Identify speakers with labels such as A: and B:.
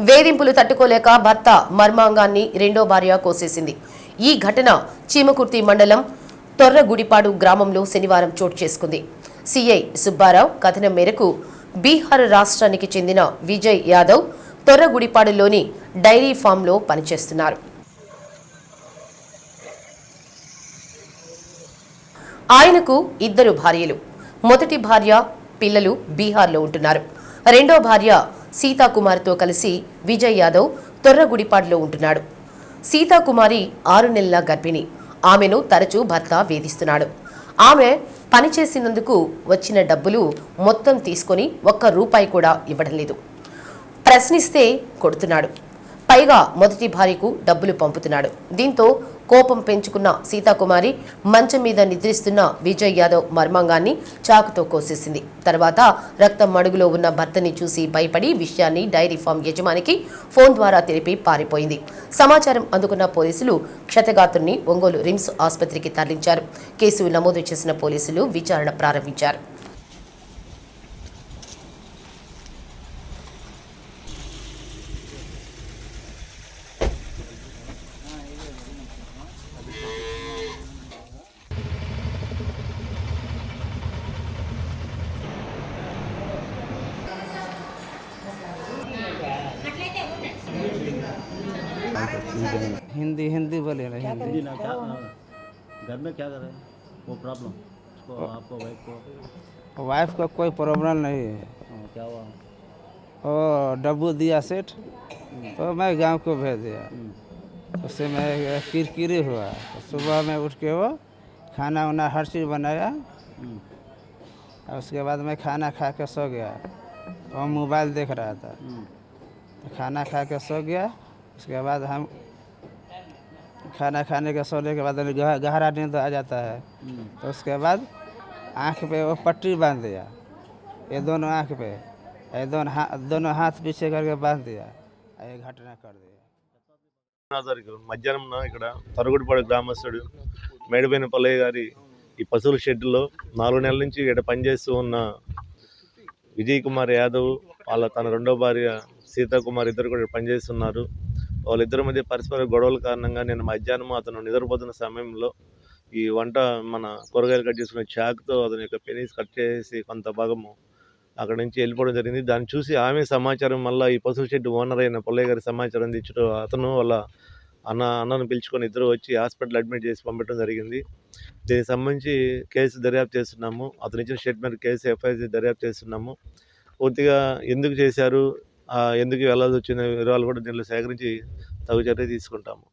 A: వేధింపులు తట్టుకోలేక భర్త మర్మాంగాన్ని రెండో భార్య కోసేసింది. ఈ ఘటన చీమకుర్తి మండలం తొర్రగుడిపాడు గ్రామంలో శనివారం చోటు చేసుకుంది. సిఐ సుబ్బారావు కథనం మేరకు బీహార్ రాష్ట్రానికి చెందిన విజయ్ యాదవ్ తొర్రగుడిపాడులోని డైరీ ఫామ్లో పనిచేస్తున్నారు. ఆయనకు ఇద్దరు భార్యలు. మొదటి భార్య పిల్లలు బీహార్లో ఉంటున్నారు. రెండో భార్య సీతాకుమారితో కలిసి విజయ్ యాదవ్ తొర్రగుడిపాడులో ఉంటున్నాడు. సీతాకుమారి ఆరు నెలల గర్భిణి. ఆమెను తరచూ భర్త వేధిస్తున్నాడు. ఆమె పనిచేసినందుకు వచ్చిన డబ్బులు మొత్తం తీసుకొని ఒక్క రూపాయి కూడా ఇవ్వడం లేదు. ప్రశ్నిస్తే కొడుతున్నాడు. పైగా మొదటి భార్యకు డబ్బులు పంపుతున్నాడు. దీంతో కోపం పెంచుకున్న సీతాకుమారి మంచం మీద నిద్రిస్తున్న విజయ్ యాదవ్ మర్మాంగాన్ని చాకుతో కోసేసింది. తర్వాత రక్తం మడుగులో ఉన్న భర్తని చూసి భయపడి విషయాన్ని డైరీ ఫామ్ యజమానికి ఫోన్ ద్వారా తెలిపి పారిపోయింది. సమాచారం అందుకున్న పోలీసులు క్షతగాతుడిని ఒంగోలు రిమ్స్ ఆసుపత్రికి తరలించారు. కేసు నమోదు చేసిన పోలీసులు విచారణ ప్రారంభించారు.
B: हिंदी हिंदी बोले रहे हिंदी
C: ना क्या घर में क्या कर रहे हैं? वो प्रॉब्लम उसको आपको वाइफ को।
B: वाइफ का कोई प्रॉब्लम नहीं है।
C: हाँ, क्या हुआ?
B: डब्बू दिया सेठ। तो मैं गाँव को भेज दिया। उससे मैं किरकिरी हुआ। तो सुबह में उठ के वो खाना उना हर चीज़ बनाया।
C: हम्म,
B: और उसके बाद मैं खाना खा के सो गया। वो मोबाइल देख रहा था।
C: हम्म,
B: तो खाना खा के सो गया। उसके बाद हम खाना खाने के सोने के बाद गह- गहरा नींद आ जाता है
C: हम्म,
B: तो उसके बाद आँख पे वो पट्टी बांध दिया ये दोनों आँख पे ये दोनों हाथ दोनों हाथ पीछे करके बांध दिया और ये घटना कर दिया
D: నా తారీఖు మధ్యాహ్నం ఇక్కడ తరుగుడిపాడు గ్రామస్తుడు మేడిపోయిన పల్లయ్య గారి ఈ పశువుల షెడ్లో నాలుగు నెలల నుంచి ఇక్కడ పనిచేస్తూ ఉన్న విజయ్ కుమార్ యాదవ్ వాళ్ళ తన రెండో భార్య సీతాకుమార్ ఇద్దరు కూడా ఇక్కడ పనిచేస్తున్నారు వాళ్ళిద్దరి మధ్య పరస్పర గొడవల కారణంగా నేను మధ్యాహ్నం అతను నిద్రపోతున్న సమయంలో ఈ వంట మన కూరగాయలు కట్ చేసుకునే చాకుతో అతని యొక్క పెనీస్ కట్ చేసి కొంత భాగము అక్కడ నుంచి వెళ్ళిపోవడం జరిగింది. దాన్ని చూసి ఆమె సమాచారం మళ్ళీ ఈ పశువుల షెడ్ ఓనర్ అయిన పుల్లయ్య గారి సమాచారం తెచ్చడం అతను వాళ్ళ అన్న అన్నను పిలుచుకొని ఇద్దరు వచ్చి హాస్పిటల్ అడ్మిట్ చేసి పంపించడం జరిగింది. దీనికి సంబంధించి కేసు దర్యాప్తు చేస్తున్నాము. అతను ఇచ్చిన స్టేట్మెంట్ కేసు ఎఫ్ఐఆర్ దర్యాప్తు చేస్తున్నాము. పూర్తిగా ఎందుకు చేశారు? ఎందుకు వెళ్ళాల్సి వచ్చిన వివరాలు కూడా దీనిలో సేకరించి తగు చర్య తీసుకుంటాము.